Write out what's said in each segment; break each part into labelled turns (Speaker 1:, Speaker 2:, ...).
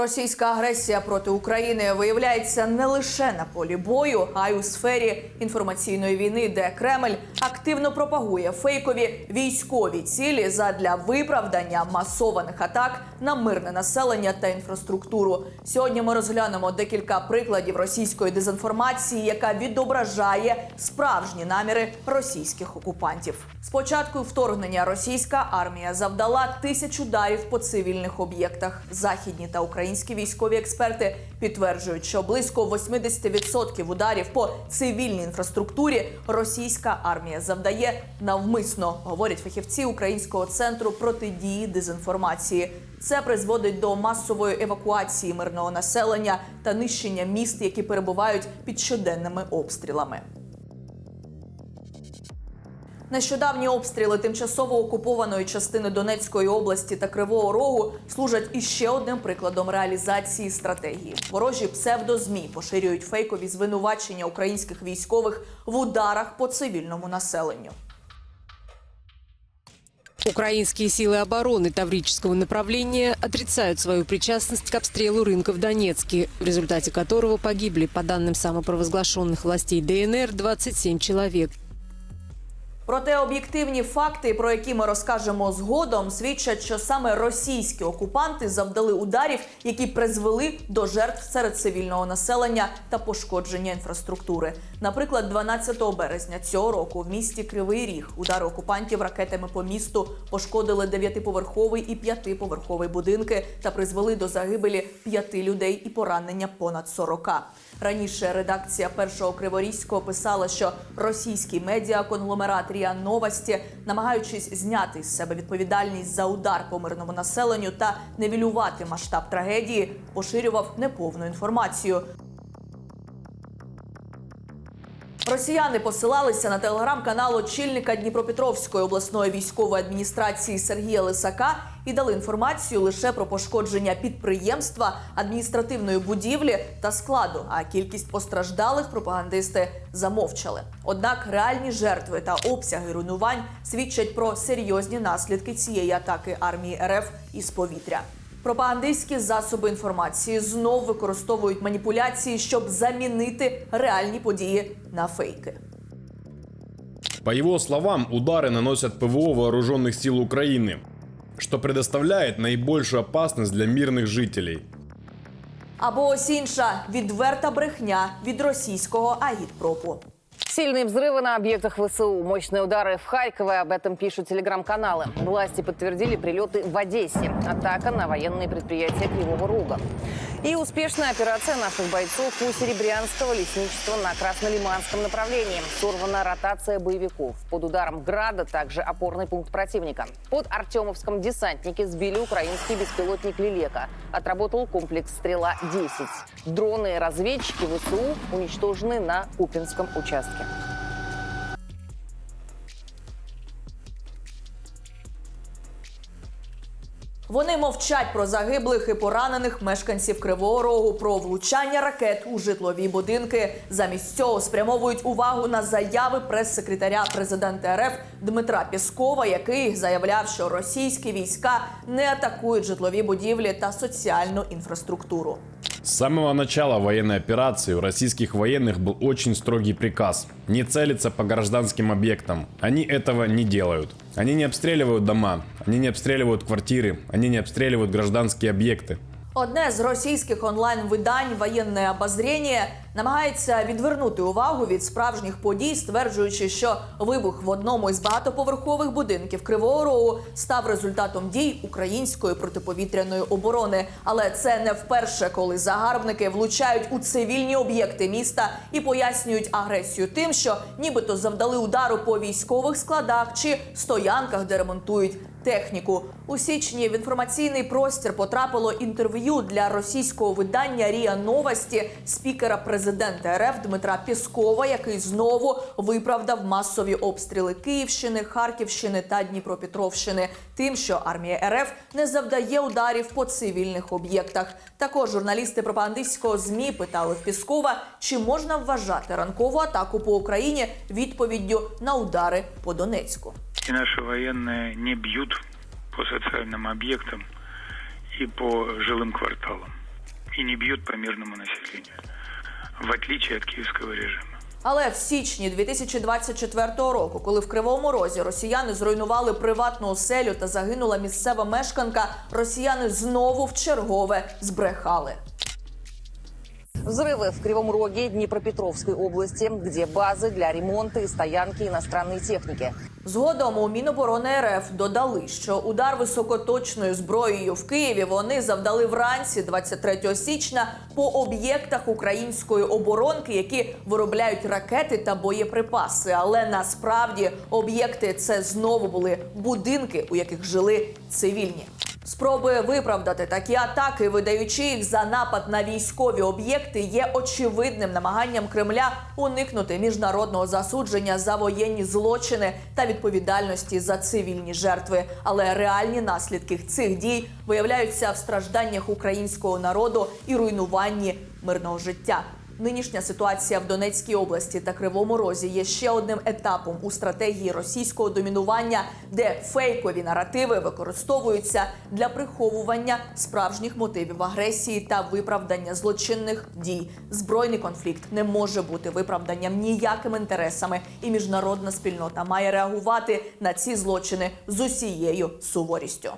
Speaker 1: Російська агресія проти України виявляється не лише на полі бою, а й у сфері інформаційної війни, де Кремль активно пропагує фейкові військові цілі задля виправдання масованих атак на мирне населення та інфраструктуру. Сьогодні ми розглянемо декілька прикладів російської дезінформації, яка відображає справжні наміри російських окупантів. Спочатку вторгнення російська армія завдала тисяч ударів по цивільних об'єктах. Західні та українські військові експерти підтверджують, що близько 80% ударів по цивільній інфраструктурі російська армія завдає навмисно, говорять фахівці українського центру протидії дезінформації. Це призводить до масової евакуації мирного населення та нищення міст, які перебувають під щоденними обстрілами. Нещодавні обстріли тимчасово окупованої частини Донецької області та Кривого Рогу служать іще одним прикладом реалізації стратегії. Ворожі псевдозмі поширюють фейкові звинувачення українських військових в ударах по цивільному населенню.
Speaker 2: Украинские силы обороны Таврического направления отрицают свою причастность к обстрелу рынка в Донецке, в результате которого погибли, по данным самопровозглашенных властей ДНР, 27 человек.
Speaker 1: Проте об'єктивні факти, про які ми розкажемо згодом, свідчать, що саме російські окупанти завдали ударів, які призвели до жертв серед цивільного населення та пошкодження інфраструктури. Наприклад, 12 березня цього року в місті Кривий Ріг удари окупантів ракетами по місту пошкодили дев'ятиповерховий і п'ятиповерховий будинки та призвели до загибелі п'яти людей і поранення понад 40. Раніше редакція першого Криворізького писала, що російський медіаконгломерат РІА Новості, намагаючись зняти з себе відповідальність за удар по мирному населенню та невілювати масштаб трагедії, поширював неповну інформацію. Росіяни посилалися на телеграм-канал очільника Дніпропетровської обласної військової адміністрації Сергія Лисака і дали інформацію лише про пошкодження підприємства, адміністративної будівлі та складу. А кількість постраждалих пропагандисти замовчали. Однак реальні жертви та обсяги руйнувань свідчать про серйозні наслідки цієї атаки армії РФ із повітря. Пропагандистські засоби інформації знов використовують маніпуляції, щоб замінити реальні події на фейки.
Speaker 3: По его словам, удары наносят ПВО вооруженных сил Украины, что предоставляет наибольшую опасность для мирных жителей.
Speaker 1: Або ось інша відверта брехня від російського агітпропу.
Speaker 4: Сильные взрывы на объектах ВСУ, мощные удары в Харькове, об этом пишут телеграм-каналы. Власти подтвердили прилеты в Одессе, атака на военные предприятия Кривого Рога. И успешная операция наших бойцов у Серебрянского лесничества на Краснолиманском направлении. Сорвана ротация боевиков. Под ударом Града также опорный пункт противника. Под Артемовском десантники сбили украинский беспилотник «Лилека». Отработал комплекс «Стрела-10». Дроны и разведчики ВСУ уничтожены на Купинском участке.
Speaker 1: Вони мовчать про загиблих і поранених мешканців Кривого Рогу, про влучання ракет у житлові будинки. Замість цього спрямовують увагу на заяви прес-секретаря президента РФ Дмитра Пєскова, який заявляв, що російські війська не атакують житлові будівлі та соціальну інфраструктуру.
Speaker 3: С самого начала военной операции у российских военных был очень строгий приказ – не целиться по гражданским объектам. Они этого не делают. Они не обстреливают дома, они не обстреливают квартиры, они не обстреливают гражданские объекты.
Speaker 1: Одне з російських онлайн-видань воєнне обозріння намагається відвернути увагу від справжніх подій, стверджуючи, що вибух в одному із багатоповерхових будинків Кривого Рогу став результатом дій української протиповітряної оборони. Але це не вперше, коли загарбники влучають у цивільні об'єкти міста і пояснюють агресію тим, що нібито завдали удару по військових складах чи стоянках, де ремонтують техніку. У січні в інформаційний простір потрапило інтерв'ю для російського видання Ріа Новості спікера президента РФ Дмитра Піскова, який знову виправдав масові обстріли Київщини, Харківщини та Дніпропетровщини, тим, що армія РФ не завдає ударів по цивільних об'єктах. Також журналісти пропагандистського змі питали в Піскова, чи можна вважати ранкову атаку по Україні відповіддю на удари по Донецьку
Speaker 5: И наши военные не бьют по социальным объектам и по жилым кварталам. и не бьют по мирному населению, в отличие от киевского режима.
Speaker 1: Але в січні 2024 року, коли в Кривому Розі росіяни зруйнували приватну оселю та загинула місцева мешканка, росіяни знову в чергове збрехали.
Speaker 4: Взрывы в Кривом Роге, Днепропетровской области, где базы для ремонта и стоянки иностранной техники.
Speaker 1: Згодом у Міноборони РФ додали, що удар високоточною зброєю в Києві вони завдали вранці 23 січня по об'єктах української оборонки, які виробляють ракети та боєприпаси. Але насправді об'єкти це знову були будинки, у яких жили цивільні. Спроби виправдати такі атаки, видаючи їх за напад на військові об'єкти, є очевидним намаганням Кремля уникнути міжнародного засудження за воєнні злочини та відповідальності за цивільні жертви. Але реальні наслідки цих дій виявляються в стражданнях українського народу і руйнуванні мирного життя. Нинішня ситуація в Донецькій області та Кривому Розі є ще одним етапом у стратегії російського домінування, де фейкові наративи використовуються для приховування справжніх мотивів агресії та виправдання злочинних дій. Збройний конфлікт не може бути виправданням ніякими інтересами, і міжнародна спільнота має реагувати на ці злочини з усією суворістю.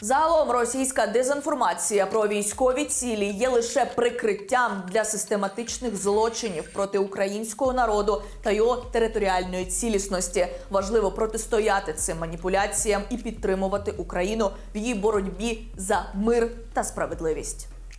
Speaker 1: Загалом російська дезінформація про військові цілі є лише прикриттям для систематичних злочинів проти українського народу та його територіальної цілісності. Важливо протистояти цим маніпуляціям і підтримувати Україну в її боротьбі за мир та справедливість.